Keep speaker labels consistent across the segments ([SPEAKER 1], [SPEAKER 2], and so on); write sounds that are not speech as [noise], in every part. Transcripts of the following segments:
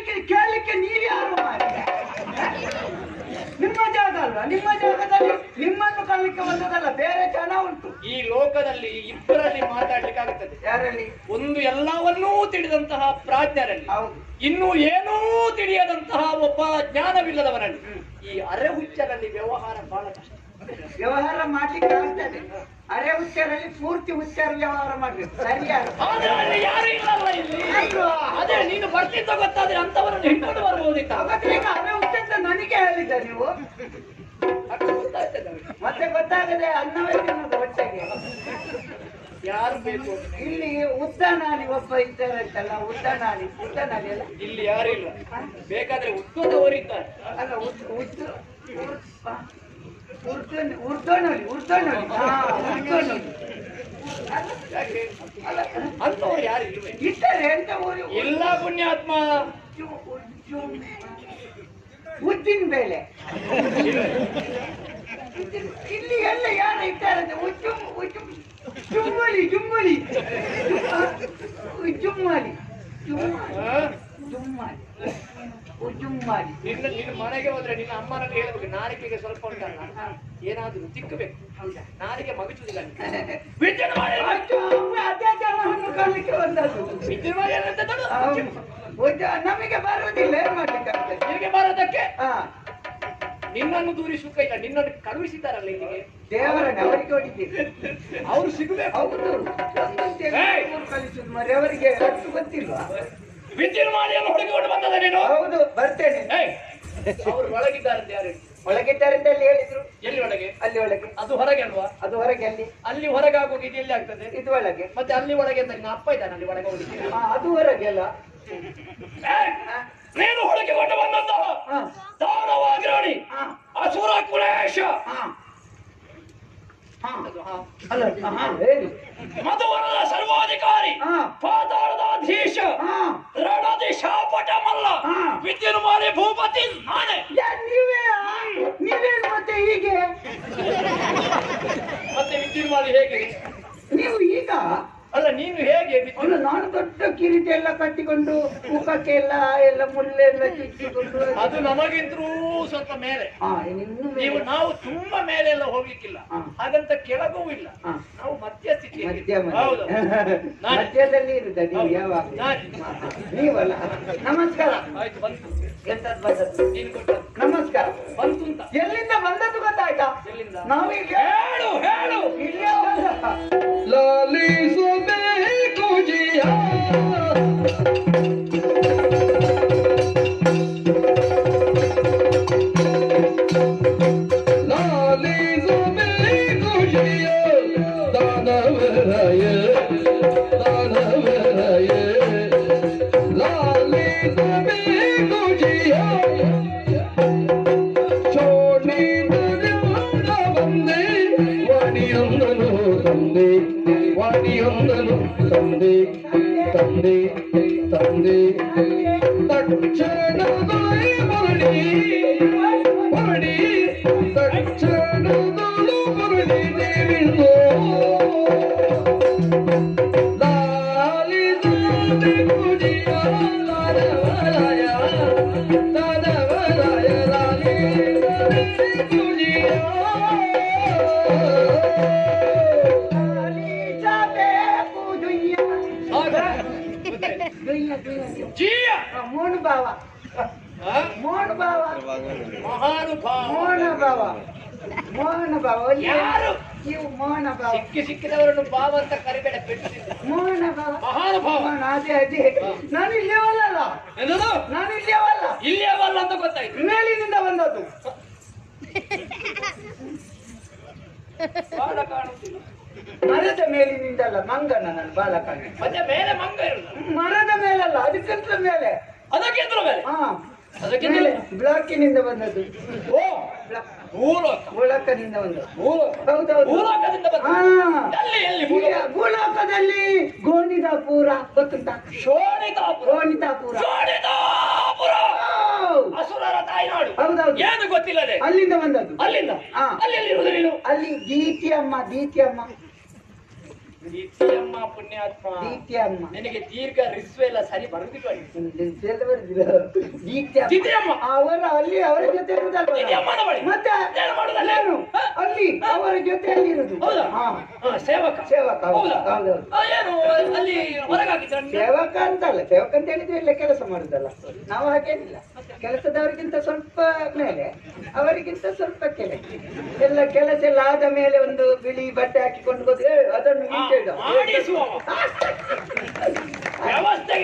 [SPEAKER 1] ಕೇಳಲಿಕ್ಕೆ ಕೇಳಲಿಕ್ಕೆ ನೀವ್ಯಾರು? ನಿಮ್ಮ ಜಾಗ ಅಲ್ವಾ ನಿಮ್ಮ ಜಾಗದಲ್ಲಿ ನಿಮ್ಮನ್ನು ಕಾಣಲಿಕ್ಕೆ ಬಂದದಲ್ಲ ಬೇರೆ ಜನ ಉಂಟು.
[SPEAKER 2] ಈ ಲೋಕದಲ್ಲಿ ಇಬ್ಬರಲ್ಲಿ ಮಾತಾಡ್ಲಿಕ್ಕೆ ಆಗುತ್ತದೆ.
[SPEAKER 1] ಯಾರಲ್ಲಿ?
[SPEAKER 2] ಒಂದು ಎಲ್ಲವನ್ನೂ ತಿಳಿದಂತಹ ಪ್ರಾಜ್ಞರಲ್ಲಿ.
[SPEAKER 1] ಹೌದು.
[SPEAKER 2] ಇನ್ನು ಏನೂ ತಿಳಿಯದಂತಹ ಒಬ್ಬ ಜ್ಞಾನವಿಲ್ಲದವರಲ್ಲಿ ಈ ಅರೆ ಹುಚ್ಚರಲ್ಲಿ ವ್ಯವಹಾರ ಬಹಳ ಕಷ್ಟ.
[SPEAKER 1] ವ್ಯವಹಾರ ಮಾಡ್ಲಿಕ್ಕೆ ಆಗ್ತದೆ ಅರೆ ಹುಚ್ಚರಲ್ಲಿ ಪೂರ್ತಿ ಹುಚ್ಚರ ವ್ಯವಹಾರ ಮಾಡ್ಬೇಕು
[SPEAKER 2] ಆದ್ರೆ ಯಾರು ಇಲ್ಲಲ್ಲ ಇಲ್ಲಿ? ಅದೇ ನೀನು ಬರ್ತಿದ್ದ ಗೊತ್ತಾದ್ರೆ ಅಂತವರನ್ನು ಹಿಡ್ಕೊಂಡು ಬರ್ಬೋದಿತ್ತ.
[SPEAKER 1] ಈಗ ಅರೆ ನನಗೆ ಹೇಳಿದ್ದ ನೀವು. ಮತ್ತೆ ಗೊತ್ತಾಗದೆ ಅನ್ನವೇ ತಿನ್ನೋದು ಹೊಟ್ಟೆಗೆ.
[SPEAKER 2] ಯಾರು ಬೇಕು
[SPEAKER 1] ಇಲ್ಲಿ ಉದ್ದನಾಲಿ ಒಬ್ಬ ಇದ್ದಾರಂತಲ್ಲ ಉದ್ದನಾಲಿ ಉದ್ದನಾಲಿ ಅಲ್ಲ
[SPEAKER 2] ಇಲ್ಲಿ ಯಾರು ಇಲ್ಲ. ಬೇಕಾದ್ರೆ ಉತ್ಕೋದವರಿದ್ದಾರೆ
[SPEAKER 1] ಅಲ್ಲ ಉದ್ದ ಉದ್ದ ಉರ್ದನ್ ಉರ್ದನೋಲಿ ಉರ್ದನೋಲಿ. ಹಾ ಉರ್ದನೋಲಿ.
[SPEAKER 2] ಯಾಕೆ ಅಂತವ್ರು ಯಾರು
[SPEAKER 1] ಇದ್ದಾರೆ ಊರು
[SPEAKER 2] ಇಲ್ಲ ಪುಣ್ಯಾತ್ಮ.
[SPEAKER 1] ಉದ್ದಿನ ಬೇಳೆ. ಉದ್ದಿನ- ಇಲ್ಲಿ ಎಲ್ಲ ಯಾರು ಇದ್ದಾರೆ ಜುಮ್ಮಲಿ ಜುಮ್ಮಲಿ. ಜುಮ್ಮಲಿ. ಜುಮ್ಮಲಿ? ಜುಮ್ಮಲಿ. ಜುಮ್ಮಲಿ
[SPEAKER 2] ನಿನ್ನ ನಿನ್ನ ಮನೆಗೆ ಹೋದ್ರೆ ನಿನ್ನ ಅಮ್ಮನ ಹೇಳ್ಬೇಕು ನಾರಿಕೆಗೆ ಸ್ವಲ್ಪ ಉಂಟಲ್ಲ. ಏನಾದ್ರೂ ತಿಕ್ಕಬೇಕು. ನಾಲಿಗೆ ಮಗುಚುದಿಲ್ಲ [laughs] ಮಾಡಿ
[SPEAKER 1] ಅದೇ ಜನವನ್ನು ಬಂದದ್ದು.
[SPEAKER 2] ಮಾಡಿ
[SPEAKER 1] ನಮಗೆ ಬರುವುದಿಲ್ಲ ಏನ್ ಮಾಡ್ಲಿಕ್ಕೆ
[SPEAKER 2] ನಿನಗೆ ಬರೋದಕ್ಕೆ?
[SPEAKER 1] ಹಾ
[SPEAKER 2] ನಿನ್ನನ್ನು ದೂರಿ ಸುಖ ಇಲ್ಲ ನಿನ್ನನ್ನು ಕಳುಹಿಸಿದ್ದಾರಲ್ಲ ಇಲ್ಲಿಗೆ.
[SPEAKER 1] ದೇವರನ್ನ ಅವರಿಗೆ ಹೊಡಿತೀವಿ
[SPEAKER 2] ಅವ್ರು ಸಿಗಬೇಕು.
[SPEAKER 1] ಹೌದು! ಕಲಿಸುದು ಮರಿ ಅವರಿಗೆ ಗೊತ್ತಿಲ್ವಾ?
[SPEAKER 2] ವಿದ್ಯೆ ಮಾಡಿ ಅನ್ನು ಹುಡುಕಿಕೊಂಡು ಬಂದದ ನೀನು?
[SPEAKER 1] ಹೌದು ಬರ್ತೇನೆ.
[SPEAKER 2] ಅವರು ಒಳಗಿದ್ದಾರಂತೆ ಯಾರು?
[SPEAKER 1] ಒಳಗಿದ್ದಾರೆ ಅಂತ ಅಲ್ಲಿ ಹೇಳಿದ್ರು?
[SPEAKER 2] ಎಲ್ಲಿ ಒಳಗೆ?
[SPEAKER 1] ಅಲ್ಲಿ ಒಳಗೆ.
[SPEAKER 2] ಅದು ಹೊರಗೆ ಅಲ್ವಾ?
[SPEAKER 1] ಅದು ಹೊರಗೆ ಅಲ್ಲಿ.
[SPEAKER 2] ಅಲ್ಲಿ ಹೊರಗೆ ಆಗೋಗಿ ಇದು ಎಲ್ಲಿ ಆಗ್ತದೆ?
[SPEAKER 1] ಇದು ಒಳಗೆ.
[SPEAKER 2] ಮತ್ತೆ ಅಲ್ಲಿ ಒಳಗೆ ಅಂತ ನಿನ್ನ ಅಪ್ಪ ಇದ್ದಾನೆ ಅಲ್ಲಿ ಒಳಗೆ ಹೋಗಿ
[SPEAKER 1] ಅದು ಹೊರಗೆ ಅಲ್ಲ.
[SPEAKER 2] ನೀನು ಹುಡುಕಿಕೊಂಡು ಬಂದಂತ
[SPEAKER 1] ಹಾ
[SPEAKER 2] ದಾನವಾಗಿರೋಣಿ. ಅಸುರ ಕುಲೇಶ. ಮಧುವರದ ಸರ್ವಾಧಿಕಾರಿ.
[SPEAKER 1] ಹಾ
[SPEAKER 2] ಪಾತಾಳದ ಅಧೀಶ. ಶಾಪಟ ಮಲ್ಲ. ವಿದ್ಯುನ್ ಮಾರಿ ಭೂಪತಿ ನಾನೇ.
[SPEAKER 1] ನೀವೇ ನೀವೇನು ಮತ್ತೆ ಹೀಗೆ?
[SPEAKER 2] ಮತ್ತೆ ವಿದ್ಯುನ್ ಮಾರಿ ಹೇಗೆ?
[SPEAKER 1] ನೀವು ಈಗ
[SPEAKER 2] ಅಲ್ಲ ನೀನು ಹೇಗೆ
[SPEAKER 1] ನಾನು ದೊಡ್ಡ ಕಿರೀಟ ಎಲ್ಲ ಕಟ್ಟಿಕೊಂಡು ಮುಖಕ್ಕೆ ಎಲ್ಲ ಎಲ್ಲ ಮುಳ್ಳೆಲ್ಲ ಕಿಟ್ಟುಕೊಂಡು
[SPEAKER 2] ಅದು. ನಮಗಿಂತರೂ ಸ್ವಲ್ಪ ಮೇಲೆ.
[SPEAKER 1] ಆ ಇನ್ನು
[SPEAKER 2] ನೀವು ನಾವು ತುಂಬಾ ಮೇಲೆ ಎಲ್ಲ ಹೋಗ್ಲಿಕ್ಕಿಲ್ಲ ಹಾಗಂತ ಕೆಳಗೂ ಇಲ್ಲ. ನಾವು
[SPEAKER 1] ಮಧ್ಯ
[SPEAKER 2] ಸ್ಥಿತಿ ಮಧ್ಯ. [laughs]
[SPEAKER 1] ಮಧ್ಯದಲ್ಲಿ ನೀವು ಯಾವಾಗ ನೀವಲ್ಲ? ನಮಸ್ಕಾರ.
[SPEAKER 2] ಆಯ್ತು ಬಂತು.
[SPEAKER 1] ನಮಸ್ಕಾರ.
[SPEAKER 2] ಬಂತು ಅಂತ.
[SPEAKER 1] ಎಲ್ಲಿಂದ ಬಂದದ್ದು ಗೊತ್ತಾಯ್ತಾ?
[SPEAKER 2] ಎಲ್ಲಿಂದ?
[SPEAKER 1] ನಾವು
[SPEAKER 2] ಹೇಳು ಹೇಳು.
[SPEAKER 1] ಇಲ್ಲೇ ಬಂದ तुझी ಭಾವ ಮೋಹನ ಭಾವ
[SPEAKER 2] ಯಾರು?
[SPEAKER 1] ನೀವು ಮೋಹನ ಭಾವ
[SPEAKER 2] ಸಿಕ್ಕಿ ಸಿಕ್ಕಿದವರನ್ನು ಬಾವ ಅಂತ ಕರಿಬೇಡ ಪೆಟ್ಟಿದ್ದ
[SPEAKER 1] ಮೋಹನ ಭಾವ
[SPEAKER 2] ಮಹಾನುಭಾವ
[SPEAKER 1] ಮೋಹನ ಅದೇ ಅದೇ. ನಾನು
[SPEAKER 2] ಇಲ್ಲೇವಲ್ಲ
[SPEAKER 1] ನಾನು
[SPEAKER 2] ಇಲ್ಲೇವಲ್ಲ ಇಲ್ಲೇವಲ್ಲ ಅಂತ ಗೊತ್ತಾಯ್ತು.
[SPEAKER 1] ಮೇಲಿನಿಂದ ಬಂದದ್ದು.
[SPEAKER 2] ಮರದ ಕಾಣುತ್ತಿಲ್ಲ.
[SPEAKER 1] ಮರದ ಮೇಲಿನಿಂದಲ್ಲ ಮಂಗನ ನಾನು ಬಾಲಕಾಂಡ
[SPEAKER 2] ಮತ್ತೆ ಮೇಲೆ ಮಂಗ
[SPEAKER 1] ಮರದ ಮೇಲಲ್ಲ ಅದಕ್ಕಿಂತ ಮೇಲೆ.
[SPEAKER 2] ಅದಕ್ಕಿಂತ ಮೇಲೆ.
[SPEAKER 1] ಹಾ.
[SPEAKER 2] ಅದಕ್ಕಿಂತ
[SPEAKER 1] ಬ್ಲಾಕಿನಿಂದ ಬಂದದ್ದು.
[SPEAKER 2] ಓ ಭೂಲೋಕ
[SPEAKER 1] ಹೌದೌದು
[SPEAKER 2] ಭೂಲೋಕದಿಂದ ಬಂದ
[SPEAKER 1] ಹಾ.
[SPEAKER 2] ಎಲ್ಲಿ ಎಲ್ಲಿ
[SPEAKER 1] ಈ
[SPEAKER 2] ಭೂಲೋಕ
[SPEAKER 1] ಗೋಳಕದಲ್ಲಿ ಗೋಣಿದಾಪುರ ಗೊತ್ತುಂಟ
[SPEAKER 2] ಶೋಣಿತಾಪುರ
[SPEAKER 1] ಗೋಣಿದಾಪುರ.
[SPEAKER 2] ಶೋಣಿತಾಪುರ ಅಸುರರ ತಾಯ್ನಾಡು.
[SPEAKER 1] ಹೌದೌದು
[SPEAKER 2] ಏನು ಗೊತ್ತಿಲ್ಲದೆ.
[SPEAKER 1] ಅಲ್ಲಿಂದ ಬಂದದ್ದು.
[SPEAKER 2] ಅಲ್ಲಿಂದ.
[SPEAKER 1] ಹಾ.
[SPEAKER 2] ಅಲ್ಲಿ ಎಲ್ಲಿರುವುದು ನೀನು?
[SPEAKER 1] ಅಲ್ಲಿ ದೀತಿ ಅಮ್ಮ ದೀತಿ ಅಮ್ಮ
[SPEAKER 2] ದೀಪ್ತಿಯಮ್ಮ ಪುಣ್ಯಾತ್ಮ.
[SPEAKER 1] ದೀಪ್ತಿ ಅಮ್ಮ
[SPEAKER 2] ನಿನಗೆ ದೀರ್ಘ ರಿಸ್ವೆ ಎಲ್ಲ ಸರಿ ಬರುದಿಲ್ಲ
[SPEAKER 1] ಎಲ್ಲ ಬರುದಿಲ್ಲ. ದೀಪ್ತಿ ಅಮ್ಮ.
[SPEAKER 2] ದಿದ್ಯಮ್ಮ.
[SPEAKER 1] ಅವರ ಅಲ್ಲಿ ಅವರ ಜೊತೆ
[SPEAKER 2] ಬಳಿ.
[SPEAKER 1] ಮತ್ತೆ
[SPEAKER 2] ಏನು
[SPEAKER 1] ಅಲ್ಲಿ ಅವರ ಜೊತೆಯಲ್ಲಿ ಇರುದು
[SPEAKER 2] ಸೇವಕ.
[SPEAKER 1] ಸೇವಕ,
[SPEAKER 2] ಏನು ಅಲ್ಲಿ ಹೊರಗಾಕಿದ್ರ
[SPEAKER 1] ಸೇವಕ ಅಂತಲ್ಲ ಸೇವಕ ಅಂತ ಹೇಳಿದ್ರೆ ಇಲ್ಲೇ ಕೆಲಸ ಮಾಡುದಲ್ಲ. ನಾವು ಹಾಗೇನಿಲ್ಲ. ಕೆಲಸದವರಿಗಿಂತ ಸ್ವಲ್ಪ ಮೇಲೆ ಅವರಿಗಿಂತ ಸ್ವಲ್ಪ ಕೆಳಗೆ. ಎಲ್ಲ ಕೆಲಸ ಎಲ್ಲ ಆದ ಮೇಲೆ ಒಂದು ಬಿಳಿ ಬಟ್ಟೆ ಹಾಕಿಕೊಂಡು ಹೋದ್ರೆ "ಏ, ಅದನ್ನು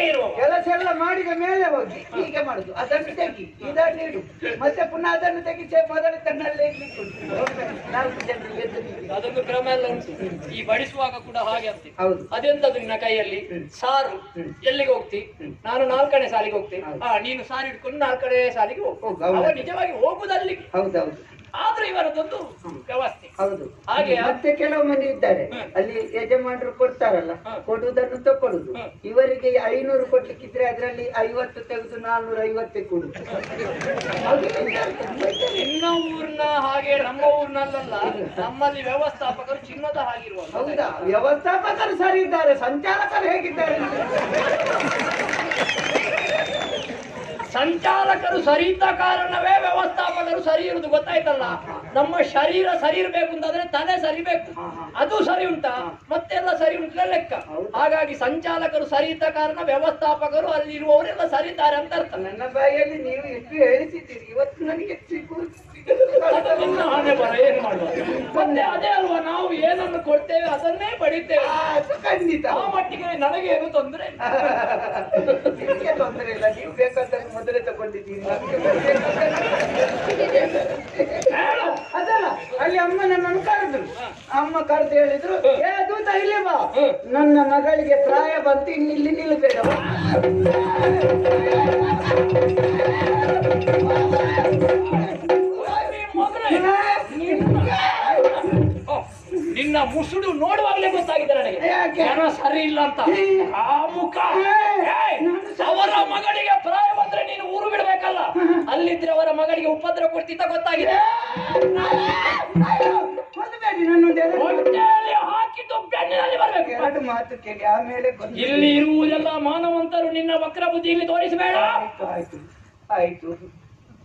[SPEAKER 2] ಇರುವ
[SPEAKER 1] ಕೆಲಸ ಎಲ್ಲ ಮಾಡಿದ ಮೇಲೆ ಹೋಗಿ. ಹೀಗೆ ಮಾಡುದು. ಅದನ್ನು ತೆಗಿ. ಇದನ್ನು ಇಡು. ಮತ್ತೆ ಪುನಃ ಅದನ್ನು ತೆಗಿ ಮೊದಲ ತನ್ನಲ್ಲೇ. ನಾಲ್ಕು ಜನರಿಗೆ.
[SPEAKER 2] ಅದೊಂದು ಕ್ರಮ ಎಲ್ಲ ಉಂಟು. ಈ ಬಡಿಸುವಾಗ ಕೂಡ ಹಾಗೆ ಆಗ್ತದೆ
[SPEAKER 1] ಹೌದು.
[SPEAKER 2] ಅದೆಂತದ್ದು ನಿನ್ನ ಕೈಯಲ್ಲಿ? ಸಾರು. ಎಲ್ಲಿಗೆ ಹೋಗ್ತಿ? ನಾನು ನಾಲ್ಕನೇ ಸಾಲಿಗೆ ಹೋಗ್ತೀನಿ. ಹಾ ನೀನು ಸಾರು ಇಟ್ಕೊಂಡು ನಾಲ್ಕನೇ ಸಾಲಿಗೆ ಹೋಗು. ನಿಜವಾಗಿ ಹೋಗುದಲ್ಲಿ
[SPEAKER 1] ಹೌದೌದು
[SPEAKER 2] ಆದ್ರೂ ಇವರದೊಂದು ವ್ಯವಸ್ಥೆ.
[SPEAKER 1] ಹೌದು.
[SPEAKER 2] ಹಾಗೆ
[SPEAKER 1] ಮತ್ತೆ ಕೆಲವು ಮಂದಿ ಇದ್ದಾರೆ ಅಲ್ಲಿ ಯಜಮಾನರು ಕೊಡ್ತಾರಲ್ಲ. ಕೊಡುವುದನ್ನು ತಕೊಳ್ಳುದು. ಇವರಿಗೆ ಐನೂರು ಕೊಡ್ಲಿಕ್ಕಿದ್ರೆ ಅದರಲ್ಲಿ ಐವತ್ತು ತೆಗೆದು ನಾನ್ನೂರ ಐವತ್ತೇ ಕೊಡು ಅದು
[SPEAKER 2] ನಿನ್ನ ಊರ್ನ ಹಾಗೆ ನಮ್ಮ ಊರ್ನಲ್ಲ ನಮ್ಮಲ್ಲಿ ವ್ಯವಸ್ಥಾಪಕರು ಚಿನ್ನದ ಹಾಗಿರುವ
[SPEAKER 1] ಹೌದಾ? ವ್ಯವಸ್ಥಾಪಕರು ಸರಿ ಇದ್ದಾರೆ ಸಂಚಾಲಕರು ಹೇಗಿದ್ದಾರೆ?
[SPEAKER 2] ಸಂಚಾಲಕರು ಸರಿ ಇದ್ದ ಕಾರಣವೇ ವ್ಯವಸ್ಥಾಪಕರು ಸರಿ ಇರುವುದು ಗೊತ್ತಾಯ್ತಲ್ಲ? ನಮ್ಮ ಶರೀರ ಸರಿ ಇರಬೇಕು ಅಂತಂದ್ರೆ ತಲೆ ಸರಿಬೇಕು. ಅದು ಸರಿ ಉಂಟಾ? ಮತ್ತೆಲ್ಲ ಸರಿ ಉಂಟು ಲೆಕ್ಕ. ಹಾಗಾಗಿ ಸಂಚಾಲಕರು ಸರಿ ಇದ್ದ ಕಾರಣ ವ್ಯವಸ್ಥಾಪಕರು ಅಲ್ಲಿರುವವರೆಲ್ಲ ಸರಿ ಇದ್ದಾರೆ ಅಂತ ಅರ್ಥ.
[SPEAKER 1] ನನ್ನ ಬಾಯಲ್ಲಿ ನೀವು ಎಷ್ಟು ಹೇಳಿಸಿದ್ದೀರಿ? ಇವತ್ತು ನನಗೆ ಸಿಗುವ
[SPEAKER 2] ಅದು ಅಲ್ವಾ? ಏನನ್ನು ಕೊಡ್ತೇವೆ ಅದನ್ನೇ ಪಡಿತೇವೆ.
[SPEAKER 1] ಅದು ಖಂಡಿತ
[SPEAKER 2] ಆ ಮಟ್ಟಿಗೆ ನನಗೆ ಏನು ತೊಂದರೆ ಇಲ್ಲ.
[SPEAKER 1] ನಿಮಗೆ ತೊಂದರೆ ಇಲ್ಲ. ನೀವು ಬೇಕಾದ್ರೆ ಮೊದಲೇ ತಗೊಂಡಿದ್ದೀರಿ. ನಮ್ಗೆ. ಅದಲ್ಲ ಅಲ್ಲಿ ಅಮ್ಮ ನನ್ನನ್ನು ಕರೆದ್ರು ಅಮ್ಮ ಕರೆದು ಹೇಳಿದ್ರು ಏ ದೂತ ಇಲ್ಲಿ ಬಾ. ನನ್ನ ಮಗಳಿಗೆ ಪ್ರಾಯ ಬಂತು ಇನ್ನಿಲ್ಲಿ ನಿಲ್ಬೇಡ
[SPEAKER 2] ಮಗನೇ, ನಿನ್ನ ಮುಸುಡು ನೋಡುವಾಗಲೇ ಗೊತ್ತಾಗಿದೆ ನನಗೆ. ಏನೋ ಸರಿ ಇಲ್ಲ ಅಂತ. ಆ ಮುಖ. ಅವರ ಮಗಳಿಗೆ ಪ್ರಾಯ ಬಂದ್ರೆ ನೀನು ಊರು ಬಿಡ್ಬೇಕಲ್ಲ. ಅಲ್ಲಿದ್ರೆ ಅವರ ಮಗಳಿಗೆ ಉಪದ್ರ ಕೊಡ್ತಿದ್ದ ಗೊತ್ತಾಗಿದೆ. ಹಾಕಿದ್ದು ಬೆನ್ನಿನಲ್ಲಿ ಬರ್ಬೇಕು.
[SPEAKER 1] ಎರಡು ಮಾತು ಕೇಳಿ ಆಮೇಲೆ
[SPEAKER 2] ಇಲ್ಲಿ ಇರುವುದೆಲ್ಲ ಮಾನವಂತರು ನಿನ್ನ ವಕ್ರ ಬುದ್ಧಿ ಇಲ್ಲಿ ತೋರಿಸಬೇಡ.
[SPEAKER 1] ಆಯ್ತು ಆಯ್ತು ಆಯ್ತು.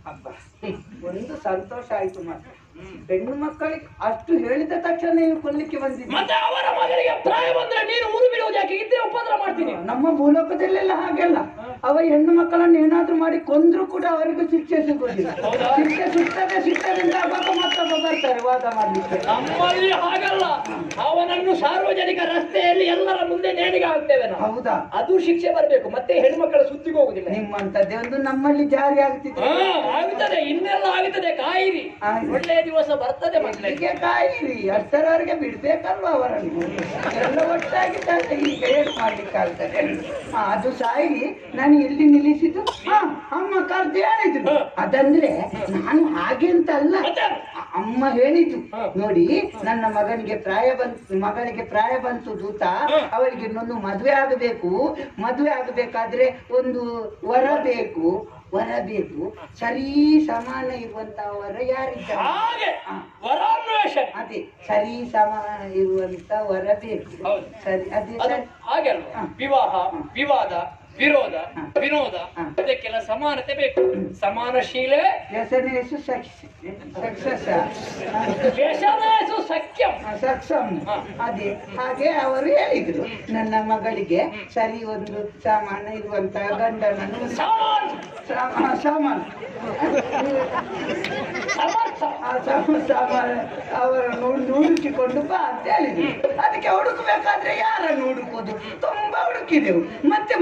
[SPEAKER 1] ಹಬ್ಬ ಒಂದು ಸಂತೋಷ ಆಯ್ತು ಮಾತ್ರ. ಹೆಣ್ಣು ಮಕ್ಕಳಿಗೆ ಅಷ್ಟು ಹೇಳಿದ ತಕ್ಷಣ ನೀವು ಕೊಲ್ಲಿಕ್ಕೆ ಬಂದಿದ್ದೆ.
[SPEAKER 2] ಮತ್ತೆ ಅವರ ಮಗನಿಗೆ ಪ್ರಾಯ ಬಂದ್ರೆ ನೀನು ಊರು ಯಾಕೆ? ಇದ್ರೆ ಉಪದ್ರ ಮಾಡ್ತೀನಿ.
[SPEAKER 1] ನಮ್ಮ ಭೂಲೋಕದಲ್ಲೆಲ್ಲ ಹಾಗೆಲ್ಲ. ಅವ ಹೆಣ್ಣು ಮಕ್ಕಳನ್ನು ಏನಾದ್ರೂ ಮಾಡಿ ಕೊಂದ್ರು ಕೂಡ ಅವರಿಗೂ ಶಿಕ್ಷೆ
[SPEAKER 2] ಸಿಗುವುದಿಲ್ಲ?
[SPEAKER 1] ಶಿಕ್ಷೆ ಸುತ್ತದೆ ಸಿಗ್ತದಿಂದ ಮತ್ತೊಬ್ಬ ಬರ್ತಾರೆ ವಾದ ಮಾಡಲಿಕ್ಕೆ.
[SPEAKER 2] ನಮ್ಮಲ್ಲಿ ಹಾಗಲ್ಲ. ಅವನನ್ನು ಸಾರ್ವಜನಿಕ ರಸ್ತೆಯಲ್ಲಿ ಎಲ್ಲರ ಮುಂದೆ ನೇಣಿಗೆ ಹಾಕ್ತೇವೆ ನಾವು.
[SPEAKER 1] ಹೌದಾ?
[SPEAKER 2] ಅದು ಶಿಕ್ಷೆ ಬರಬೇಕು. ಮತ್ತೆ ಹೆಣ್ಮಕ್ಕಳ ಸುದ್ದಿಗೆ ಹೋಗುದಿಲ್ಲ.
[SPEAKER 1] ನಿಮ್ಮಂತದ್ದೇ ಒಂದು ನಮ್ಮಲ್ಲಿ ಜಾರಿ ಆಗ್ತಿದೆ.
[SPEAKER 2] ಆಗುತ್ತದೆ. ಇನ್ನೆಲ್ಲ ಆಗುತ್ತದೆ. ಕಾಯಿರಿ.
[SPEAKER 1] ಒಳ್ಳೆ
[SPEAKER 2] ಒಳ್ಳೆಯ ದಿವಸ ಬರ್ತದೆ ಮಕ್ಕಳಿಗೆ
[SPEAKER 1] ಕಾಯಿರಿ. ಅಷ್ಟರವರೆಗೆ ಬಿಡ್ಬೇಕಲ್ವಾ ಅವರನ್ನು? ಎಲ್ಲ ಒಟ್ಟಾಗಿದ್ದಾರೆ ಈಗ ಏನು ಮಾಡ್ಲಿಕ್ಕಾಗ್ತದೆ. ಹಾ, ಅದು ಸಾಯಿರಿ. ನಾನು ಎಲ್ಲಿ ನಿಲ್ಲಿಸಿದ್ದು? ಹಾ. ಅಮ್ಮ ಕರ್ದು ಹೇಳಿದ್ರು ಅದಂದ್ರೆ ನಾನು ಹಾಗೆ ಅಂತ ಅಲ್ಲ. ಅಮ್ಮ
[SPEAKER 2] ಹೇಳಿದ್ರು
[SPEAKER 1] ನೋಡಿ ನನ್ನ ಮಗನಿಗೆ ಪ್ರಾಯ ಬಂತು ಮಗನಿಗೆ ಪ್ರಾಯ ಬಂತು ದೂತ. ಅವಳಿಗೆ ಇನ್ನೊಂದು ಮದುವೆ ಆಗಬೇಕು. ಮದುವೆ ಆಗಬೇಕಾದ್ರೆ ಒಂದು ವರ ಬೇಕು. ವರ ಬೇಕು. ಸರಿ ಸಮಾನ ಇರುವಂತ ವರ
[SPEAKER 2] ವರಾನ್ವೇಷಣೆ
[SPEAKER 1] ಅದೇ ಸರಿ ಸಮಾನ ಇರುವಂತ ವರ ಬೇಕು. ಸರಿ ಅದೇ
[SPEAKER 2] ಹಾಗೆ ವಿವಾಹ ವಿವಾದ. ವಿರೋಧ. ವಿನೋದ. ಇದಕ್ಕೆಲ್ಲ ಸಮಾನತೆ ಬೇಕು. ಸಮಾನಶೀಲೆ
[SPEAKER 1] ವ್ಯಸನೇಸು
[SPEAKER 2] ಸಖ್ಯಂ.
[SPEAKER 1] ಅದೇ. ಹಾಗೆ ಅವರು ಹೇಳಿದ್ರು ನನ್ನ ಮಗಳಿಗೆ ಸರಿ ಒಂದು ಸಾಮಾನ ಇರುವಂತ ಗಂಡನನ್ನು
[SPEAKER 2] ಸಮಾನ.
[SPEAKER 1] ಸಾಮಾನು. ಅವರನ್ನು ಹುಡುಕಿಕೊಂಡು ಬಾ ಅಂತ ಹೇಳಿದ್ರು. ಅದಕ್ಕೆ ಹುಡುಕಬೇಕಾದ್ರೆ ಯಾರನ್ನು ಹುಡುಕೋದು ತುಂಬಾ ಹುಡುಕಿದೆವು. ಮತ್ತೆ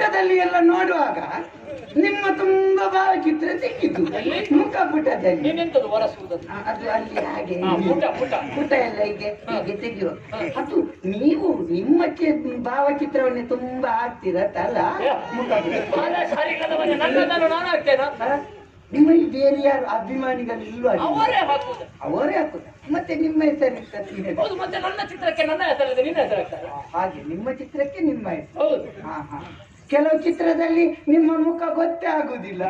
[SPEAKER 1] ಮುಖಪುಟದಲ್ಲಿ ಎಲ್ಲ ನೋಡುವಾಗ ನಿಮ್ಮ ತುಂಬಾ ಭಾವಚಿತ್ರ ಸಿಕ್ಕಿತು.
[SPEAKER 2] ಮುಖ
[SPEAKER 1] ಮುಖಪುಟದಲ್ಲಿ ಅದು ಅಲ್ಲಿ ಹಾಗೆ.
[SPEAKER 2] ಪುಟ
[SPEAKER 1] ಎಲ್ಲ ಹೀಗೆ ಹೀಗೆ ತೆಗೆಯುವ. ಅದು ನೀವು ನಿಮ್ಮ ಭಾವಚಿತ್ರವನ್ನೇ ತುಂಬಾ ಹಾಕ್ತಿರತ್ತಲ್ಲ. ಮುಖಪುಟ ನಿಮ್ಮಲ್ಲಿ ಬೇರೆ ಯಾರು ಅಭಿಮಾನಿಗಳು ಇಲ್ವಾ?
[SPEAKER 2] ಅವರೇ ಹಾಕುದು
[SPEAKER 1] ಅವರೇ ಹಾಕುದ ಮತ್ತೆ ನಿಮ್ಮ ಹೆಸರು
[SPEAKER 2] ಹೌದು ಮತ್ತೆ ನನ್ನ ಚಿತ್ರಕ್ಕೆ ನನ್ನ ಹೆಸರಿದೆ ನಿನ್ನ ಹೆಸರು
[SPEAKER 1] ಹಾಗೆ ನಿಮ್ಮ ಚಿತ್ರಕ್ಕೆ ನಿಮ್ಮ ಹೆಸರು.
[SPEAKER 2] ಹೌದು.
[SPEAKER 1] ಹಾ ಹಾ. ಕೆಲವು ಚಿತ್ರದಲ್ಲಿ ನಿಮ್ಮ ಮುಖ ಗೊತ್ತೇ ಆಗುದಿಲ್ಲ.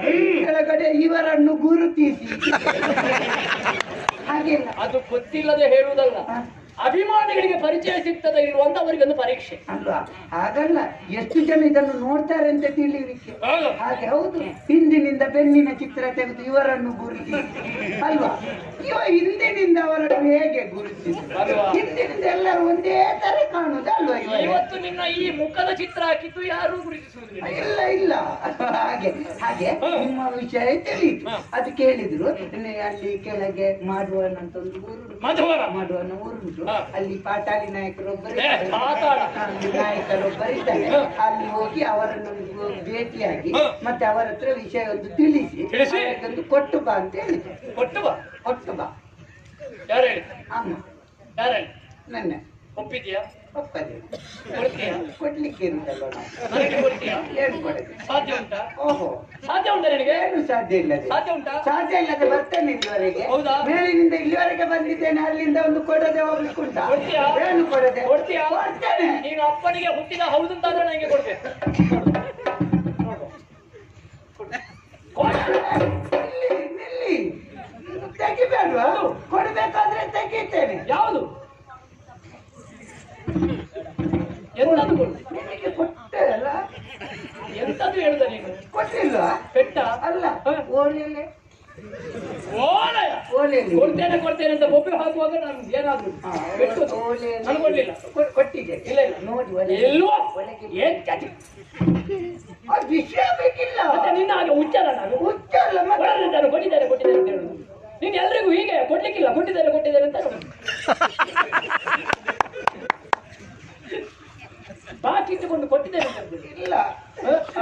[SPEAKER 1] ಕೆಳಗಡೆ ಇವರನ್ನು ಗುರುತಿಸಿ ಹಾಗೆಲ್ಲ.
[SPEAKER 2] ಅದು ಗೊತ್ತಿಲ್ಲದೆ ಹೇಳುವುದಲ್ಲ. ಅಭಿಮಾನಿಗಳಿಗೆ ಪರಿಚಯ ಸಿಗ್ತದೆ ಇರುವಂತವರಿಗೆ ಅಂತ ಅವರಿಗೊಂದು ಪರೀಕ್ಷೆ.
[SPEAKER 1] ಅಲ್ವಾ? ಹಾಗಲ್ಲ. ಎಷ್ಟು ಜನ ಇದನ್ನು ನೋಡ್ತಾರೆ ಅಂತ
[SPEAKER 2] ತಿಳಿಯಲಿಕ್ಕೆ.
[SPEAKER 1] ಹಾಗೆ ಹೌದು. ಹಿಂದಿನಿಂದ ಬೆನ್ನಿನ ಚಿತ್ರ ತೆಗೆದು ಇವರನ್ನು ಗುರುತಿಸಿ ಅಲ್ವಾ? ಇವ ಹಿಂದಿನಿಂದ ಅವರನ್ನು ಹೇಗೆ ಗುರುತಿಸಿದ್ರು? ಹಿಂದಿನಿಂದ ಎಲ್ಲರೂ ಒಂದೇ ತರ ಕಾಣುದು ಅಲ್ವಾ ಇವ
[SPEAKER 2] ಇವತ್ತು ನಿನ್ನ ಈ ಮುಖದ ಚಿತ್ರ ಹಾಕಿದ್ದು ಯಾರು ಗುರುತಿಸುವುದಿಲ್ಲ.
[SPEAKER 1] ಇಲ್ಲ ಇಲ್ಲ. ಹಾಗೆ ಹಾಗೆ ನಿಮ್ಮ ವಿಷಯ ತಿಳಿಯಿತು. ಅದು ಕೇಳಿದ್ರು ಅಲ್ಲಿ ಕೆಳಗೆ ಮಾಡುವನಂತ ಒಂದು ಊರು
[SPEAKER 2] ಮಧುವರ.
[SPEAKER 1] ಮಾಡುವನ ಊರುಂಟು ಅಲ್ಲಿ ಪಾಟಾಳಿ ನಾಯಕರೊಬ್ಬರು
[SPEAKER 2] ನಾಯಕರೊಬ್ಬರಿದ್ದಾರೆ.
[SPEAKER 1] ಅಲ್ಲಿ ಹೋಗಿ ಅವರನ್ನು ಭೇಟಿಯಾಗಿ ಮತ್ತೆ ಅವರ ಹತ್ರ ವಿಷಯ ಒಂದು ತಿಳಿಸಿ ಕೊಟ್ಟು ಬಾ ಅಂತ ಹೇಳಿದ್ರು.
[SPEAKER 2] ಕೊಟ್ಟು ಬಾ.
[SPEAKER 1] ಕೊಟ್ಟು ಬಾ
[SPEAKER 2] ಯಾರು? ಹೇಳಿ
[SPEAKER 1] ಅಮ್ಮ.
[SPEAKER 2] ಯಾರು? ಹೇಳಿ
[SPEAKER 1] ನನ್ನ.
[SPEAKER 2] ಒಪ್ಪಿದ್ಯಾ?
[SPEAKER 1] ಒಪ್ಪದೆ.
[SPEAKER 2] ಕೊಡ್ತೀಯಾ?
[SPEAKER 1] ಕೊಡ್ಲಿಕ್ಕೆ ಇರುತ್ತಲ್ವ ನಾವು?
[SPEAKER 2] ನನಗೆ ಕೊಡ್ತೀಯಾ?
[SPEAKER 1] ಏನು ಕೊಡದೆ
[SPEAKER 2] ಸಾಧ್ಯ ಉಂಟಾ?
[SPEAKER 1] ಓಹೋ.
[SPEAKER 2] ಸಾಧ್ಯ ಉಂಟಾ ನನಗೆ?
[SPEAKER 1] ಏನು ಸಾಧ್ಯ ಇಲ್ಲ
[SPEAKER 2] ಸಾಧ್ಯ ಉಂಟಾ?
[SPEAKER 1] ಸಾಧ್ಯ ಇಲ್ಲದೆ ಬರ್ತೇನೆ ಇಲ್ಲಿವರೆಗೆ.
[SPEAKER 2] ಹೌದಾ?
[SPEAKER 1] ಮೇಲಿನಿಂದ ಇಲ್ಲಿವರೆಗೆ ಬಂದಿದ್ದೇನೆ ಅಲ್ಲಿಂದ ಒಂದು ಕೊಡದೆ ಹೋಗ್ಲಿಕ್ಕೆ ಉಂಟಾ?
[SPEAKER 2] ಕೊಡ್ತೀಯಾ?
[SPEAKER 1] ಏನು ಕೊಡದೆ?
[SPEAKER 2] ಕೊಡ್ತೀಯಾ?
[SPEAKER 1] ಕೊಡ್ತೇನೆ.
[SPEAKER 2] ನೀನು ಅಪ್ಪನಿಗೆ ಹುಟ್ಟಿದ ಹೌದಂತಾದ್ರೆ ನನಗೆ ಕೊಡ್ತೇನೆ.
[SPEAKER 1] ನಿಲ್ಲಿ, ನಿಲ್ಲಿ. ತೆಗಿಬೇಡ್ವಾ? ಕೊಡ್ಬೇಕಾದ್ರೆ ತೆಗಿತೇನೆ.
[SPEAKER 2] ಯಾವುದು? ಎಂತದ್ದು
[SPEAKER 1] ನಿಮಗೆ ಕೊಟ್ಟೆ ಅಲ್ಲ
[SPEAKER 2] ಎಂತದ್ದು ಹೇಳುದ ನೀನು?
[SPEAKER 1] ಕೊಟ್ಟಿಲ್ಲ
[SPEAKER 2] ಪೆಟ್ಟ?
[SPEAKER 1] ಅಲ್ಲ? ಓಲೆಲೆ
[SPEAKER 2] ಓಲಯ?
[SPEAKER 1] ಓಲೆಲಿ
[SPEAKER 2] ಕೊಡ್ತೇನೆ ಕೊಡ್ತೇನೆ ಅಂತ ಬೊಬ್ಬೆ ಹಾಕುವಾಗ ನಾನು ಏನಾದ್ರು ಪೆಟ್ಟು ನಾನು ಕೊಡ್ಲಿಲ್ಲ.
[SPEAKER 1] ಕೊಟ್ಟಿದೆ
[SPEAKER 2] ಇಲ್ಲ ಇಲ್ಲ.
[SPEAKER 1] ನೋಡಿ
[SPEAKER 2] ಎಲ್ಲೋ? ಏನ್ ಕಥೆ?
[SPEAKER 1] ಆ ವಿಷಯ ಬೇಕಿಲ್ಲ.
[SPEAKER 2] ಮತ್ತೆ ನಿನ್ನ ಹಾಗೆ ಹುಚ್ಚಲ್ಲ ನಾನು?
[SPEAKER 1] ಹುಚ್ಚಲ್ಲ ಮತ್ತೆ
[SPEAKER 2] ಕೊಟ್ಟಿದ್ದಾರೆ ಕೊಟ್ಟಿದ್ದಾರೆ ಕೊಟ್ಟಿದ್ದಾರೆ ಅಂತ ಹೇಳುದು ನೀನು ಎಲ್ರಿಗೂ ಹೀಗೆ ಕೊಡ್ಲಿಕ್ಕಿಲ್ಲ ಕೊಟ್ಟಿದ್ದಾರೆ ಕೊಟ್ಟಿದ್ದಾರೆ ಅಂತ ಬಾಕಿ ಇಟ್ಟುಕೊಂಡು ಕೊಟ್ಟಿದ್ದೇನೆ
[SPEAKER 1] ಇಲ್ಲ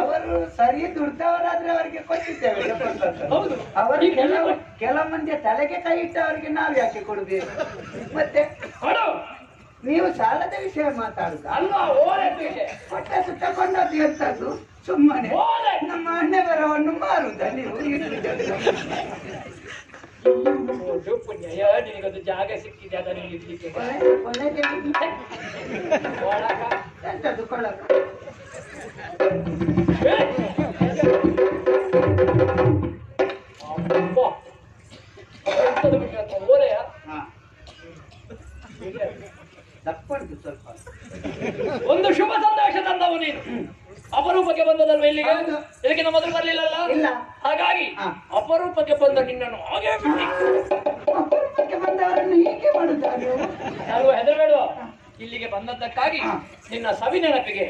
[SPEAKER 1] ಅವರು ಸರಿ ದುಡ್ದವರಾದ್ರೆ ಅವರಿಗೆ ಕೊಟ್ಟಿದ್ದೇವೆ.
[SPEAKER 2] ಹೌದು. ಅವರಿಗೆ
[SPEAKER 1] ಕೆಲವು ಕೆಲ ಮಂದಿ ತಲೆಗೆ ಕೈ ಇಟ್ಟವರಿಗೆ ನಾವು ಯಾಕೆ ಕೊಡಬೇಕು ಮತ್ತೆ ನೀವು ಸಾಲದ ವಿಷಯ ಮಾತಾಡುದು.
[SPEAKER 2] ಅಲ್ವಾ ಓಲೆ ವಿಷಯ
[SPEAKER 1] ಕೊಟ್ಟದ್ದು ತಗೊಂಡದ್ದು ಎಂತದ್ದು? ಸುಮ್ಮನೆ.
[SPEAKER 2] ನಮ್ಮ
[SPEAKER 1] ನಮ್ಮ ಹಣೆಬರವನ್ನು ಮಾರುದ ನೀವು?
[SPEAKER 2] ಓದು ಪುಣ್ಯ ನಿನಗೊಂದು ಜಾಗ ಸಿಕ್ಕಿದೆ ಅದನ್ನು ಇಡ್ಲಿಕ್ಕೆ.
[SPEAKER 1] ಎಂತದ್ದು ಕೊಳಕ
[SPEAKER 2] ಒಂದು ಶುಭ ಸಂದೇಶ ತಂದವ ನೀನು. ಅಪರೂಪಕ್ಕೆ ಬಂದದಲ್ವ ಇಲ್ಲಿಗೆ. ಇದಕ್ಕೆ ಮೊದಲು ಬರಲಿಲ್ಲಲ್ಲ? ಹಾಗಾಗಿ ಅಪರೂಪಕ್ಕೆ ಬಂದ ನಿನ್ನನ್ನು ಹಾಗೆ
[SPEAKER 1] ಬಂದವರನ್ನು ಹೀಗೆ ಮಾಡುತ್ತಾರೆ ನೀವು
[SPEAKER 2] ನಾನು ಇಲ್ಲಿಗೆ ಬಂದದ್ದಕ್ಕಾಗಿ. ನಿನ್ನ ಸವಿ ನೆನಪಿಗೆ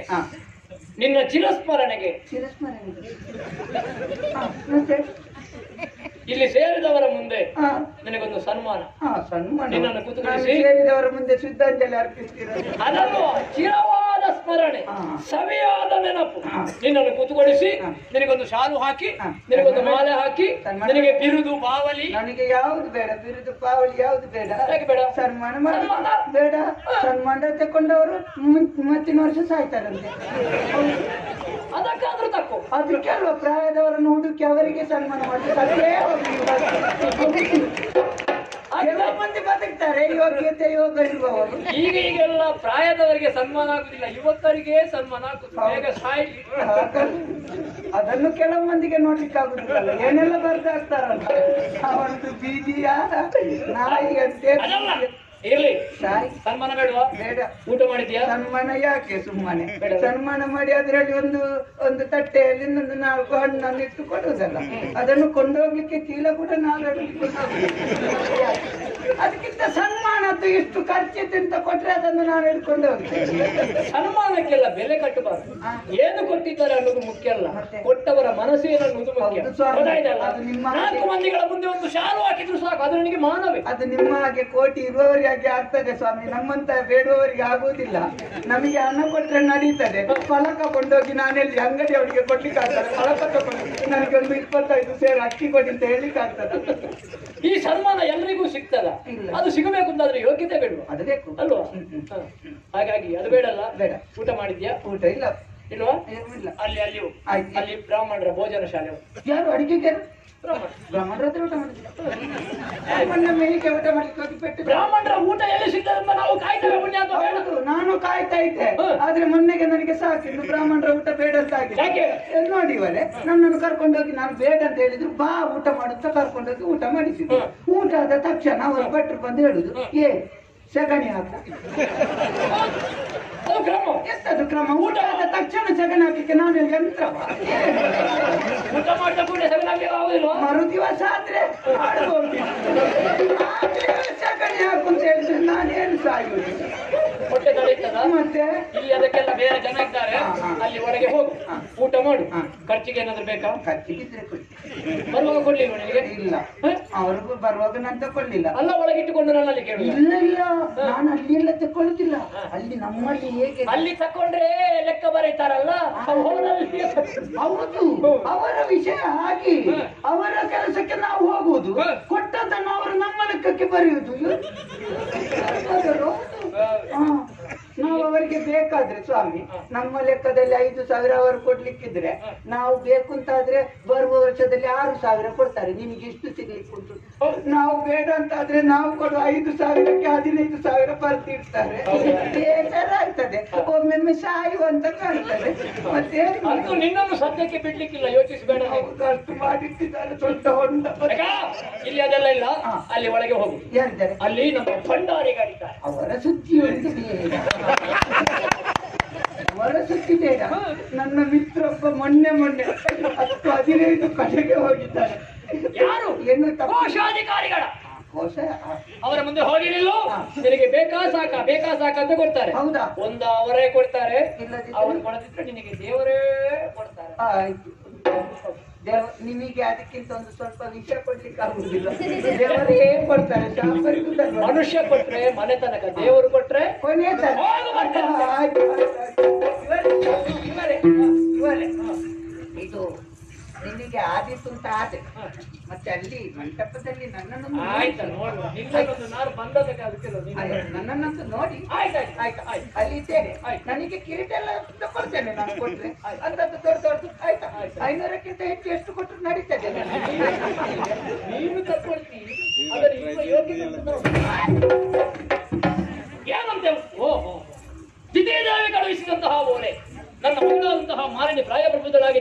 [SPEAKER 2] ನಿನ್ನ ಚಿರಸ್ಮರಣೆಗೆ.
[SPEAKER 1] ಚಿರಸ್ಮರಣೆ ಹಾ ಮತ್ತೆ?
[SPEAKER 2] ಇಲ್ಲಿ ಸೇರಿದವರ ಮುಂದೆ ನನಗೊಂದು ಸನ್ಮಾನ.
[SPEAKER 1] ಹಾ ಸನ್ಮಾನ.
[SPEAKER 2] ನಿನ್ನನ್ನು.
[SPEAKER 1] ಸೇರಿದವರ ಮುಂದೆ ಶ್ರದ್ಧಾಂಜಲಿ ಅರ್ಪಿಸ್ತೀರ?
[SPEAKER 2] ಅದನ್ನು ಚಿರವಾದ ಸ್ಮರಣೆ. ಸವಿಯಾದ ನೆನಪು ನಿನ್ನನ್ನು ಕೂತುಕೊಳಿಸಿ
[SPEAKER 1] ಹಾ.
[SPEAKER 2] ನಿನಗೊಂದು ಶಾಲು ಹಾಕಿ. ನಿನಗೊಂದು ಮಾಲೆ ಹಾಕಿ. ನಿನಗೆ ಬಿರುದು ಬಾವಲಿ
[SPEAKER 1] ನನಗೆ ಯಾವುದು ಬೇಡ? ಬಿರುದು ಬಾವಲಿ ಯಾವುದು ಬೇಡ?
[SPEAKER 2] ಬೇಡ?
[SPEAKER 1] ಸನ್ಮಾನ ಬೇಡ. ಸನ್ಮಾನ ತಕೊಂಡವರು ಮತ್ತಿನ ಮುಂದಿನ ವರ್ಷ ಸಾಯ್ತಾರಂತೆ.
[SPEAKER 2] ಅದಕ್ಕಾದ್ರೂ ತಕ್ಕೋ.
[SPEAKER 1] ಅದಕ್ಕೆ ಅಲ್ವಾ ಪ್ರಾಯದವರನ್ನು ಹುಡುಕಿ ಅವರಿಗೆ ಸನ್ಮಾನ ಮಾಡಿ. ಕೆಲವು ಮಂದಿ ಬದುಕ್ತಾರೆ ಯೋಗ್ಯತೆ ಯೋಗ ಇರುವವರು
[SPEAKER 2] ಈಗ ಈಗೆಲ್ಲ ಪ್ರಾಯದವರಿಗೆ ಸನ್ಮಾನ ಆಗುದಿಲ್ಲ ಯುವಕರಿಗೆ ಸನ್ಮಾನ ಆಗುದಿಲ್ಲ. ಬೇಗ ಸಾಯ್ಲಿ
[SPEAKER 1] ಅದನ್ನು ಕೆಲವು ಮಂದಿಗೆ ನೋಡ್ಲಿಕ್ಕೆ ಆಗುದಿಲ್ಲ ಏನೆಲ್ಲ ಬರ್ದಾಕ್ತಾರಲ್ಲ ಅವರದ್ದು ಬೀದಿಯ ನಾಯಿ ಅಂತೆ
[SPEAKER 2] ಅದಲ್ಲ. ಇರ್ಲಿ. ಸನ್ಮಾನ ಬೇಡವಾ?
[SPEAKER 1] ಬೇಡ.
[SPEAKER 2] ಊಟ ಮಾಡಿದ್ಯಾ?
[SPEAKER 1] ಸನ್ಮಾನ ಯಾಕೆ ಸುಮ್ಮನೆ. ಸನ್ಮಾನ ಮಾಡಿ ಅದರಲ್ಲಿ ಒಂದು ಒಂದು ತಟ್ಟೆಯಲ್ಲಿ ಇನ್ನೊಂದು ನಾಲ್ಕು ಹಣ್ಣನ್ನು ಇಟ್ಟು ಕೊಡುವುದಲ್ಲ ಅದನ್ನು ಕೊಂಡೋಗ್ಲಿಕ್ಕೆ ಚೀಲ ಕೂಡ ನಾಲ್ಕು ಅದಕ್ಕಿಂತ ಸನ್ಮಾನದ್ದು ಇಷ್ಟು ಖರ್ಚಿತ್ತು ಅಂತ ಕೊಟ್ರೆ ಅದನ್ನು ನಾನು ಹಿಡ್ಕೊಂಡು ಹೋಗ್ತೇನೆ.
[SPEAKER 2] ಸನ್ಮಾನಕ್ಕೆಲ್ಲ ಬೆಲೆ ಕಟ್ಟಬಾರ್ದು. ಏನು ಕೊಟ್ಟಿದ್ದಾರೆ ಅನ್ನೋದು ಮುಖ್ಯ ಅಲ್ಲ. ಕೊಟ್ಟವರ ಮನಸ್ಸು ಅನ್ನೋದು ಮುಖ್ಯ. ನಾಲ್ಕು ಮಂದಿಗಳ ಮುಂದೆ ಒಂದು ಶಾಲು ಹಾಕಿದ್ರು ಸಾಕು. ಅದು ನನಗೆ ಮಾನವೇ.
[SPEAKER 1] ಅದು ನಿಮ್ಮ ಹಾಗೆ ಕೋಟಿ ಇರುವವರಿಗೆ ಆಗ್ತದೆ ಸ್ವಾಮಿ ನಮ್ಮಂತ ಬೇಡುವವರಿಗೆ ಆಗುವುದಿಲ್ಲ. ನಮಗೆ ಹಣ ಕೊಟ್ಟರೆ ನಡೀತದೆ. ಫಲಕ ಕೊಂಡೋಗಿ ನಾನೆಲ್ಲಿ ಅಂಗಡಿ ಅವರಿಗೆ ಕೊಡ್ಲಿಕ್ಕೆ ಆಗ್ತದೆ ಫಲಕ ತಗೊಂಡು ನನಗೆ ಒಂದು ಇಪ್ಪತ್ತೈದು ಸೇರು ಅಕ್ಕಿ ಕೊಡಿ ಅಂತ ಹೇಳಿಕ್ಕೆ ಆಗ್ತದೆ
[SPEAKER 2] ಈ ಸನ್ಮಾನ ಎಲ್ರಿಗೂ ಸಿಗ್ತದ. ಅದು ಸಿಗಬೇಕು ಅಂತಾದ್ರೆ ಯೋಗ್ಯತೆ ಬೇಡ
[SPEAKER 1] ಅದು ಬೇಕು.
[SPEAKER 2] ಅಲ್ವಾ. ಹಾಗಾಗಿ ಅದು ಬೇಡಲ್ಲ.
[SPEAKER 1] ಬೇಡ.
[SPEAKER 2] ಊಟ ಮಾಡಿದ್ಯಾ?
[SPEAKER 1] ಊಟ ಇಲ್ಲ.
[SPEAKER 2] ಇಲ್ವಾ?
[SPEAKER 1] ಇಲ್ಲ.
[SPEAKER 2] ಅಲ್ಲಿ ಅಲ್ಲಿ ಅಲ್ಲಿ ಬ್ರಾಹ್ಮಣರ ಭೋಜನ ಶಾಲೆ.
[SPEAKER 1] ಯಾರು ಅಡಿಗೆಗೆ ಬ್ರಾಹ್ಮಣರ ಊಟ ಮಾಡ್ಲಿಕ್ಕೆ ಹೋಗಿ ಪೆಟ್ಟು
[SPEAKER 2] ಬ್ರಾಹ್ಮಣರ ಊಟ ಎಲ್ಲಿ ಸಿಗ್ತದೆ ಅಂತ ನಾವು ಕಾಯ್ತೇವೆ ಪುಣ್ಯಾತ್ಮ ಬೇಡ
[SPEAKER 1] ಹೌದು, ನಾನು ಕಾಯ್ತಾ ಇದ್ದೆ. ಆದ್ರೆ ಮೊನ್ನೆಗೆ ನನಗೆ ಸಾಕಿದ್ದು ಬ್ರಾಹ್ಮಣರ ಊಟ ಬೇಡ ಅಂತ ಆಗಿದೆ ನೋಡಿ ಇವರೇ ನನ್ನನ್ನು ಕರ್ಕೊಂಡೋಗಿ ನಾನು ಬೇಡ ಅಂತ ಹೇಳಿದ್ರು ಬಾ ಊಟ ಮಾಡುತ್ತಾ ಕರ್ಕೊಂಡೋಗಿ ಊಟ ಮಾಡಿಸಿದ್ರು. ಊಟ ಆದ ತಕ್ಷಣ ಅವರು ಭಟ್ರು ಬಂದು ಹೇಳುದು ಏ ಸಗಣಿ ಹಾಕು
[SPEAKER 2] ಅದು ಕ್ರಮ
[SPEAKER 1] ಎಂತದು ಕ್ರಮ ಊಟ ಆದ ತಕ್ಷಣ ಸಗಣಿ ಹಾಕಲಿಕ್ಕೆ ನಾನು ಯಂತ್ರವ
[SPEAKER 2] ಊಟ ಮಾಡಿದ ಕೂಡಲೇ ಸಗಣಿ ಆಗುದಿಲ್ವಾ
[SPEAKER 1] ಮರು ದಿವಸ ಆದ್ರೆ ಆಡ್ಬೋದು ಆಗ್ಲೇ ಸಗಣಿ ಹಾಕು ಅಂತ ಹೇಳಿದ್ರೆ ನಾನೇನು ಸಾಯುವುದು
[SPEAKER 2] ಹೊಟ್ಟೆ
[SPEAKER 1] ಮತ್ತೆ?
[SPEAKER 2] ಇಲ್ಲಿ ಅದಕ್ಕೆಲ್ಲ ಬೇರೆ ಜನ ಇದ್ದಾರೆ. ಅಲ್ಲಿ ಒಳಗೆ ಹೋಗು. ಊಟ ಮಾಡು. ಖರ್ಚಿಗೆ ಏನಾದ್ರು ಬೇಕಾ?
[SPEAKER 1] ಖರ್ಚಿಗೆ ಕೊಡಿ
[SPEAKER 2] ಬರುವಾಗ ಕೊಡ್ಲಿಲ್ಲ ನಿನಗೆ?
[SPEAKER 1] ಇಲ್ಲ? ಅವ್ರಿಗೂ ಬರುವಾಗ ನಾನು ತಕೊಳ್ಳಿಲ್ಲ
[SPEAKER 2] ಅಲ್ಲ ಒಳಗೆ ಇಟ್ಟುಕೊಂಡು ನನ್ನಲ್ಲಿ ಕೇಳುವ
[SPEAKER 1] ಇಲ್ಲ ಇಲ್ಲ. ನಾನು ಅಲ್ಲಿ ಎಲ್ಲ ತಕೊಳ್ಳುತ್ತಿಲ್ಲ ಅಲ್ಲಿ ನಮ್ಮಲ್ಲಿ ಹೇಗೆ?
[SPEAKER 2] ಅಲ್ಲಿ ತಕೊಂಡ್ರೆ ಲೆಕ್ಕ ಬರೀತಾರಲ್ಲ?
[SPEAKER 1] ಹೌದು. ಅವರ ವಿಷಯ ಹಾಗೆ. ಅವರ ಕೆಲಸಕ್ಕೆ ನಾವು ಹೋಗುವುದು. ಕೊಟ್ಟದ್ದನ್ನು ಅವರು ನಮ್ಮ ಲೆಕ್ಕಕ್ಕೆ ಬರೆಯುವುದು. ಅವರು ಹ. ನಾವು ಅವರಿಗೆ ಬೇಕಾದ್ರೆ ಸ್ವಾಮಿ ನಮ್ಮ ಲೆಕ್ಕದಲ್ಲಿ ಐದು ಸಾವಿರ ಅವರು ಕೊಡ್ಲಿಕ್ಕಿದ್ರೆ ನಾವು ಬೇಕು ಅಂತಾದ್ರೆ ಬರುವ ವರ್ಷದಲ್ಲಿ ಆರು ಸಾವಿರ ಕೊಡ್ತಾರೆ. ನಿಮಗೆ ಇಷ್ಟು ಸಿಗ್ಲಿಕ್ಕೆ ಉಂಟು? ನಾವು ಬೇಡ ಅಂತಾದ್ರೆ ನಾವು ಕೊಡುವ ಐದು ಸಾವಿರಕ್ಕೆ ಹದಿನೈದು ಸಾವಿರ ಬರ್ತಿರ್ತಾರೆ ಬೇಜಾರಾಗ್ತದೆ. ಒಮ್ಮೆ ಒಮ್ಮೊಮ್ಮೆ ಸಾಯುವಂತ ಕಾಣ್ತದೆ. ಮತ್ತೆ
[SPEAKER 2] ಅಂತೂ ನಿನ್ನನ್ನು ಸದ್ಯಕ್ಕೆ ಬಿಡ್ಲಿಕ್ಕಿಲ್ಲ ಯೋಚಿಸಬೇಡ.
[SPEAKER 1] ಅಷ್ಟು ಮಾಡಿಟ್ಟಿದ್ದಾರೆ ದೊಡ್ಡ ಹೊಂಡ?
[SPEAKER 2] ಇಲ್ಲಿ ಅದೆಲ್ಲ ಇಲ್ಲ. ಅಲ್ಲಿ ಒಳಗೆ ಹೋಗು.
[SPEAKER 1] ಯಾರಿದ್ದಾರೆ?
[SPEAKER 2] ಅಲ್ಲಿ ನಮ್ಮ ಭಂಡಾರಿಗಳಿದ್ದಾರೆ.
[SPEAKER 1] ಅವರ ಸುದ್ದಿ ಅವರ ನನ್ನ ಮಿತ್ರಪ್ಪ ಮೊನ್ನೆ ಮೊನ್ನೆ ಹತ್ತು ಹದಿನೈದು ಕಡೆಗೆ ಹೋಗಿದ್ದಾರೆ
[SPEAKER 2] ಯಾರು?
[SPEAKER 1] ಏನು
[SPEAKER 2] ಕೋಶಾಧಿಕಾರಿಗಳ.
[SPEAKER 1] ಕೋಶ
[SPEAKER 2] ಅವರ ಮುಂದೆ ಹೋಗಿರಲಿಲ್ಲ. ನಿನಗೆ ಬೇಕಾ ಸಾಕ? ಬೇಕಾ ಸಾಕ ಅಂತ ಕೊಡ್ತಾರೆ.
[SPEAKER 1] ಹೌದಾ?
[SPEAKER 2] ಒಂದು ಅವರೇ ಕೊಡ್ತಾರೆ? ಅವರು ಕೊಡದಿದ್ರೆ ನಿನಗೆ ದೇವರೇ ಕೊಡ್ತಾರೆ.
[SPEAKER 1] ಆಯ್ತು. ದೇವ ನಿಮಗೆ ಅದಕ್ಕಿಂತ ಒಂದು ಸ್ವಲ್ಪ ವಿಷಯ ಕೊಡ್ಲಿಕ್ಕೆ ಆಗುದಿಲ್ಲ ದೇವರೇ ಕೊಡ್ತಾರೆ? ಶಾಪರಿಗೂ ಧರ್ಮ.
[SPEAKER 2] ಮನುಷ್ಯ ಕೊಟ್ರೆ ಮನೆ ತನಕ ದೇವರು ಕೊಟ್ರೆ
[SPEAKER 1] ಕೊನೆ ತನಕ. ಇವರೇ. ಇದು ನಿನಗೆ ಆದೀತು ಅಂತ ಆದೆ ಮತ್ತೆ ಅಲ್ಲಿ ಮಂಟಪದಲ್ಲಿ ನನ್ನನ್ನು
[SPEAKER 2] ಆಯ್ತು ಬಂದದಕ್ಕೆ
[SPEAKER 1] ನನ್ನನ್ನಂತೂ ನೋಡಿ.
[SPEAKER 2] ಆಯ್ತು
[SPEAKER 1] ಆಯ್ತು
[SPEAKER 2] ಆಯ್ತು
[SPEAKER 1] ಅಲ್ಲಿ ಇದ್ದೇನೆ. ನನಗೆ ಕಿರೀಟ ಎಲ್ಲ ಕೊಡ್ತೇನೆ ನಾನು ಕೊಟ್ರೆ. ಅಂತದ್ದು ದೊಡ್ಡ ದೊಡ್ಡ ಆಯ್ತಾ? ಐನೂರಕ್ಕಿಂತ ಹೆಚ್ಚು ಎಷ್ಟು ಕೊಟ್ಟರು ನಡೀತದೆ.
[SPEAKER 2] ನೀನು ಅದರ. ಏನಂತೆ? ಓಹೋ ಕಳುಹಿಸಿದಂತಹ ಓಲೆ ನನ್ನ ಮಗಳಾದಂತಹ ಮಾರಣಿ ಪ್ರಾಯ ಪ್ರಾಯಪ್ರಬುದ್ಧಳಾಗಿ